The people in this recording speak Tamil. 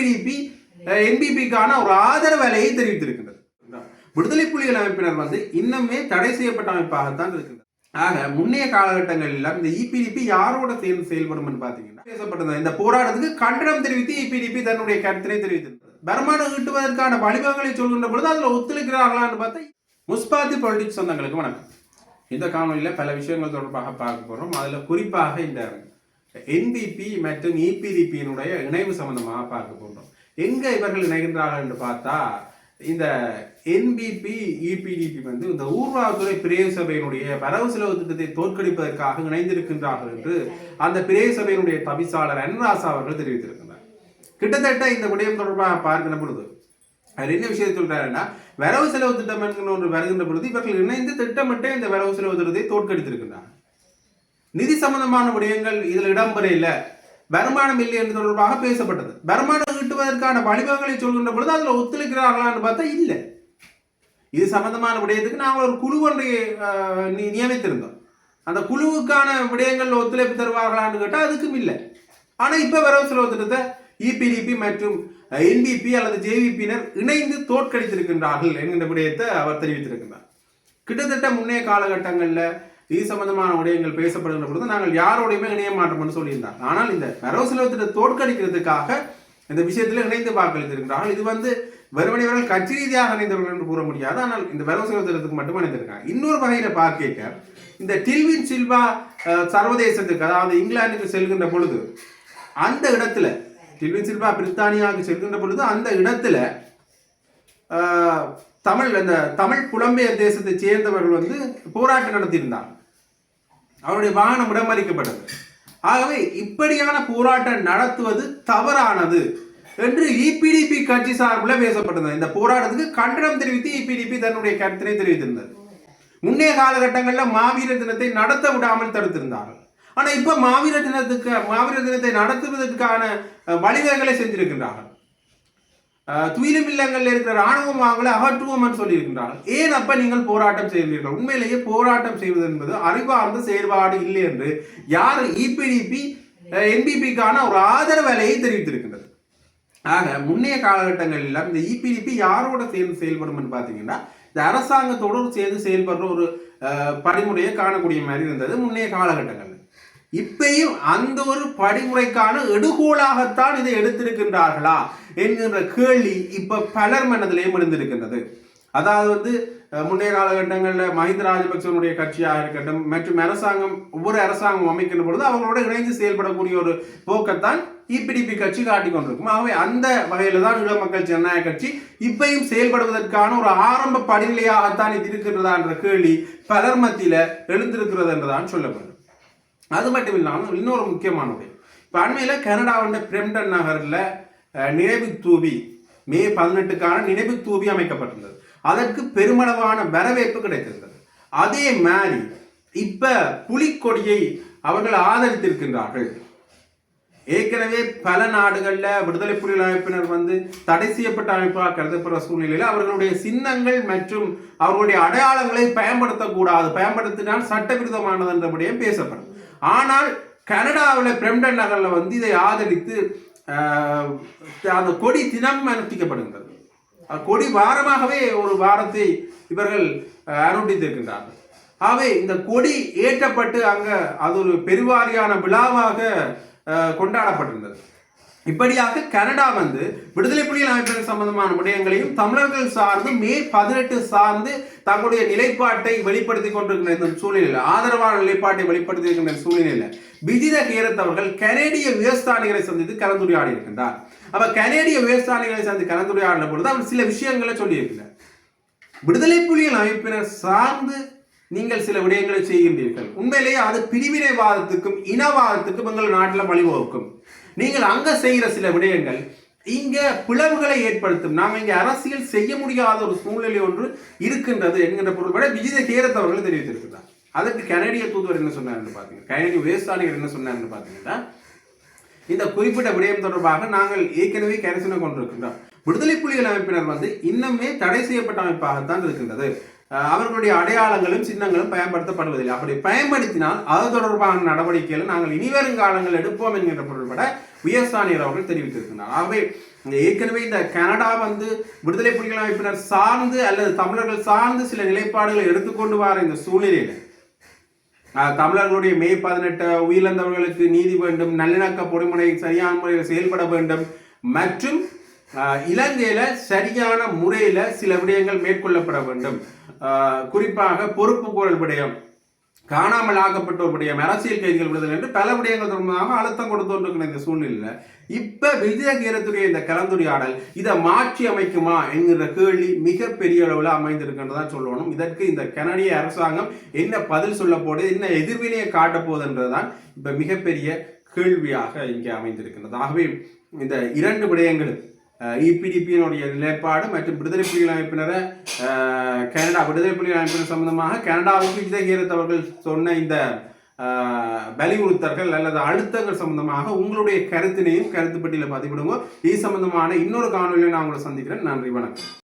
இபிடிபி என்பிபிக்கான ஒரு ஆதரவு அலையை தெரிவித்திருக்கின்றது. விடுதலை புலிகள் அமைப்பினர் வந்து இன்னுமே தடை செய்யப்பட்ட அமைப்பாகத்தான் இருக்கின்றது. ஆக முன்னைய காலகட்டங்களில் இந்த இபிடிபி யாரோட சேர்ந்து செயல்படும் பாத்தீங்கன்னா பேசப்பட்டது இந்த போராட்டத்துக்கு கண்டனம் தெரிவித்து இபிடிபி தன்னுடைய கருத்தினை தெரிவித்திருந்தது. வருமானம் ஈட்டுவதற்கான வழிவகைகளை சொல்கின்ற பொழுது அதுல ஒத்துழைக்கிறார்களான்னு பார்த்தா முஸ்பாத்தி பொலிட்டிக்ஸ் சொந்தங்களுக்கு வணக்கம். இந்த காணொலியில் பல விஷயங்கள் தொடர்பாக பார்க்க போகிறோம் அதில் குறிப்பாக இந்த என்பிபி மற்றும் இபிடிபியினுடைய இணைவு சம்பந்தமாக பார்க்க போகிறோம் எங்க இவர்கள் இணைகின்றார்கள் என்று பார்த்தா இந்த என்பிபி இபிடிபி வந்து இந்த ஊர்வலத்துறை பிரேய சபையினுடைய வரவு செலவு திட்டத்தை தோற்கடிப்பதற்காக இணைந்திருக்கின்றார்கள் என்று அந்த பிரேய சபையினுடைய தவிசாளர் அன்ராசா அவர்கள் தெரிவித்திருக்கிறார் கிட்டத்தட்ட இந்த விடயம் தொடர்பாக பார்க்கிற பொழுது அவர் என்ன விஷயத்தை சொல்றாருன்னா வரவு செலவு திட்டம் என்கிற ஒன்று வருகின்ற பொழுது இவர்கள் இணைந்து திட்டமிட்டே இந்த வரவு செலவு திட்டத்தை தோற்கடித்திருக்கின்றார் நிதி சம்பந்தமான விடயங்கள் இதில் இடம்பெற இல்லை. வருமானம் இல்லை என்று தொடர்பாக பேசப்பட்டது. வருமானம் ஈட்டுவதற்கான வடிவங்களை சொல்கின்ற பொழுது அதில் ஒத்துழைக்கிறார்களான்னு பார்த்தா இல்லை. இது சம்பந்தமான விடயத்துக்கு நாங்கள் ஒரு குழு ஒன்றை நியமித்திருந்தோம். அந்த குழுவுக்கான விடயங்கள் ஒத்துழைப்பு தருவார்களான்னு கேட்டால் அதுக்கும் இல்லை. ஆனால் இப்போ வரவு செலவு திட்டத்தை இபிடிபி மற்றும் என்பிபி அல்லது ஜேவிபியினர் இணைந்து தோற்கடித்திருக்கின்றார்கள் என்கின்ற விடயத்தை அவர் தெரிவித்திருக்கின்றார். கிட்டத்தட்ட முன்னைய காலகட்டங்களில் இது சம்பந்தமான விடயங்கள் பேசப்படுகின்ற பொழுது நாங்கள் யாரோடையுமே இணைய மாட்டோம்னு சொல்லியிருந்தார். ஆனால் இந்த வரவு செலவு தோற்கடிக்கிறதுக்காக இந்த விஷயத்தில் இணைந்து வாக்களித்திருக்கிறார்கள். இது வந்து வெறுமனே கட்சி ரீதியாக இணைந்தவர்கள் என்று கூற முடியாது. ஆனால் இந்த வரவு செலவு திட்டத்துக்கு மட்டும் இணைந்திருக்காங்க இன்னொரு வகையில் பார்க்க இந்த டில்வின் சில்வா சர்வதேசத்துக்கு அதாவது இங்கிலாந்துக்கு செல்கின்ற பொழுது அந்த இடத்துல டில்வின் சில்வா பிரித்தானியாவுக்கு செல்கின்ற பொழுது அந்த இடத்துல தமிழ் அந்த தமிழ் புலம்பெயர் தேசத்தை சேர்ந்தவர்கள் வந்து போராட்டம் நடத்தியிருந்தாங்க அவருடைய வாகனம் இடமறிக்கப்பட்டது ஆகவே இப்படியான போராட்டம் நடத்துவது தவறானது என்று இபிடிபி கட்சி சார்பில் பேசப்பட்டது இந்த போராட்டத்துக்கு கண்டனம் தெரிவித்து இபிடிபி தன்னுடைய கருத்தினை தெரிவித்திருந்தது. முன்னைய காலகட்டங்களில் மாவீரர் தினத்தை நடத்த விடாமல் தடுத்திருந்தார்கள். ஆனால் இப்போ மாவீரர் தினத்துக்கு மாவீரர் தினத்தை நடத்துவதற்கான வழிவகைகளை செஞ்சிருக்கின்றார்கள். துயிலும் இல்லங்களில் இருக்கிற ராணுவ மாவுகளை அகற்றுவோம் சொல்லியிருக்கின்றார்கள். ஏன் அப்ப நீங்கள் போராட்டம் செய்கிறீர்கள் உண்மையிலேயே போராட்டம் செய்வது என்பது அறிவார்ந்த செயல்பாடு இல்லை என்று யார் இபிடிபி என்பிபிக்கான ஒரு ஆதரவு அலையை தெரிவித்திருக்கின்றது. ஆக முன்னைய காலகட்டங்களில் இந்த இபிடிபி யாரோட சேர்ந்து செயல்படும் என்று பார்த்தீங்கன்னா இந்த அரசாங்கத்தோடு சேர்ந்து செயல்படுற ஒரு அஹ், படிமுறையை காணக்கூடிய மாதிரி இருந்தது முன்னைய காலகட்டங்களில். இப்பயும் அந்த ஒரு படிமுறைக்கான எடுகோலாகத்தான் இதை எடுத்திருக்கின்றார்களா என்கின்ற கேள்வி இப்ப பலர் மனதிலேயும் எழுந்திருக்கின்றது. அதாவது வந்து அஹ், முன்னைய காலகட்டங்களில் மஹிந்த ராஜபக்சனுடைய கட்சியாக இருக்கட்டும் மற்றும் அரசாங்கம் ஒவ்வொரு அரசாங்கம் அமைக்கின்ற பொழுது அவங்களோட இணைந்து செயல்படக்கூடிய ஒரு போக்கத்தான் இபிடிபி கட்சி காட்டி கொண்டிருக்கும். ஆகவே அந்த வகையில் தான் ஈழ மக்கள் ஜனநாயக கட்சி இப்பையும் செயல்படுவதற்கான ஒரு ஆரம்ப படிநிலையாகத்தான் இது இருக்கின்றதா என்ற கேள்வி பலர் மத்தியில் எழுந்திருக்கிறது என்றுதான் சொல்லப்படுது. அது மட்டும் இல்லாமல் இன்னொரு முக்கியமானது. இப்போ அண்மையில் கனடாவுடைய பிரெம்டன் நகரில் நினைவு தூபி மே பதினெட்டுக்கான நினைவு தூபி அமைக்கப்பட்டிருந்தது. அதற்கு பெருமளவான வரவேற்பு கிடைத்திருந்தது. அதே மாதிரி இப்போ புலிக்கொடியை அவர்கள் ஆதரித்திருக்கின்றார்கள். ஏற்கனவே பல நாடுகளில் விடுதலை புலிகள் அமைப்பினர் வந்து தடை செய்யப்பட்ட அமைப்பாக கருதப்படுற சூழ்நிலையில் அவர்களுடைய சின்னங்கள் மற்றும் அவர்களுடைய அடையாளங்களை பயன்படுத்தக்கூடாது. பயன்படுத்தினால் சட்டவிரோதமானது என்றபடியும் பேசப்படும். ஆனால் கனடாவில் பிரம்டன் நகரில் வந்து இதை ஆதரித்து அந்த கொடி தினம் அனுஷ்டிக்கப்படுகின்றது. கொடி வாரமாகவே ஒரு வாரத்தை இவர்கள் அஹ், ஆகவே இந்த கொடி ஏற்றப்பட்டு அங்கே அது ஒரு பெருவாரியான விழாவாக கொண்டாடப்பட்டிருந்தது. இப்படியாக கனடா வந்து விடுதலை புலிகள் அமைப்பினர் சம்பந்தமான விடயங்களையும் தமிழர்கள் சார்ந்து மே பதினெட்டு சார்ந்து தங்களுடைய நிலைப்பாட்டை வெளிப்படுத்திக் கொண்டிருக்கிற இந்த சூழ்நிலையில் ஆதரவான நிலைப்பாட்டை வெளிப்படுத்தி இருக்கின்ற சூழ்நிலையில் விஜித கேரத் அவர்கள் கனேடிய விவசாயிகளை சந்தித்து கலந்துரையாடி இருக்கின்றார். அப்ப கனேடிய விவசாயிகளை சந்தித்து கலந்துரையாடின பொழுது அவர் சில விஷயங்களை சொல்லியிருக்கிறார் விடுதலை புலிகள் அமைப்பினர் சார்ந்து நீங்கள் சில விடயங்களை செய்கின்றீர்கள். உண்மையிலேயே அது பிரிவினைவாதத்துக்கும் இனவாதத்துக்கும் எங்கள் நாட்டில் வழிவகுக்கும். நீங்கள் அங்க செய்கிற சில விடயங்கள் இங்க பிளவுகளை ஏற்படுத்தும். நாம் இங்க அரசியல் செய்ய முடியாத ஒரு சூழ்நிலை ஒன்று இருக்கின்றது என்கின்ற பொருள்பட விஜய கேரத் அவர்கள் தெரிவித்திருக்கிறார். அதற்கு கனடிய தூதுவர் என்ன சொன்னார்னு பார்த்தீங்க கனடிய விவசாயிகள் என்ன சொன்னார்னு பார்த்தீங்கன்னா இந்த குறிப்பிட்ட விடயம் தொடர்பாக நாங்கள் ஏற்கனவே கரிசனை கொண்டிருக்கின்றோம். விடுதலை புலிகள் அமைப்பினர் வந்து இன்னுமே தடை செய்யப்பட்ட அமைப்பாகத்தான் இருக்கின்றது. அவர்களுடைய அடையாளங்களும் சின்னங்களும் பயன்படுத்தப்படுவதில்லை. அப்படி பயன்படுத்தினால் அது தொடர்பான நடவடிக்கைகளை நாங்கள் இனிவரும் காலங்கள் எடுப்போம் என்கின்ற பொருள்பட உயர்ஸ்தானியர் அவர்கள் தெரிவித்திருக்கிறார் ஆகவே ஏற்கனவே இந்த கனடா வந்து விடுதலை புலிகள் அமைப்பினர் சார்ந்து அல்லது தமிழர்கள் சார்ந்து சில நிலைப்பாடுகளை எடுத்துக்கொண்டு வர இந்த சூழ்நிலையில தமிழர்களுடைய மே பதினெட்டு உயிரிழந்தவர்களுக்கு நீதி வேண்டும் நல்லிணக்க பொறிமுறை சரியான முறையில் செயல்பட வேண்டும் மற்றும் இலங்கையில சரியான முறையில சில விடயங்கள் மேற்கொள்ளப்பட வேண்டும். குறிப்பாக பொறுப்பு குரல் விடயம் காணாமல் ஆக்கப்பட்டோர் விடயம் அரசியல் கைதிகள் விடுதல் என்று பல விடயங்கள் தொடர்பாக அழுத்தம் கொடுத்தோன்றிருக்கிற இந்த சூழ்நிலையில் இப்போ விஜயகீரத்துடைய இந்த கலந்துரையாடல் இதை மாற்றி அமைக்குமா என்கிற கேள்வி மிகப்பெரிய அளவில் அமைந்திருக்கின்றதா சொல்லணும். இதற்கு இந்த கனடிய அரசாங்கம் என்ன பதில் சொல்ல போகுது என்ன எதிர்வினையை காட்ட போகுதுன்றதுதான் இப்போ மிகப்பெரிய கேள்வியாக இங்கே அமைந்திருக்கின்றது. ஆகவே இந்த இரண்டு விடயங்கள் இபிடிபியினுடைய நிலைப்பாடு மற்றும் விடுதலை புலிகள் அமைப்பினரை கனடா விடுதலை புலிகள் அமைப்பினர் சம்பந்தமாக கனடாவுக்கு விஜயகீரத் அவர்கள் சொன்ன இந்த வலியுறுத்தல்கள் அல்லது அழுத்தங்கள் சம்பந்தமாக உங்களுடைய கருத்தினையும் கருத்து பட்டியல பதிவிடுங்க. இது சம்பந்தமான இன்னொரு காணொலியை நான் உங்களை சந்திக்கிறேன். நன்றி வணக்கம்.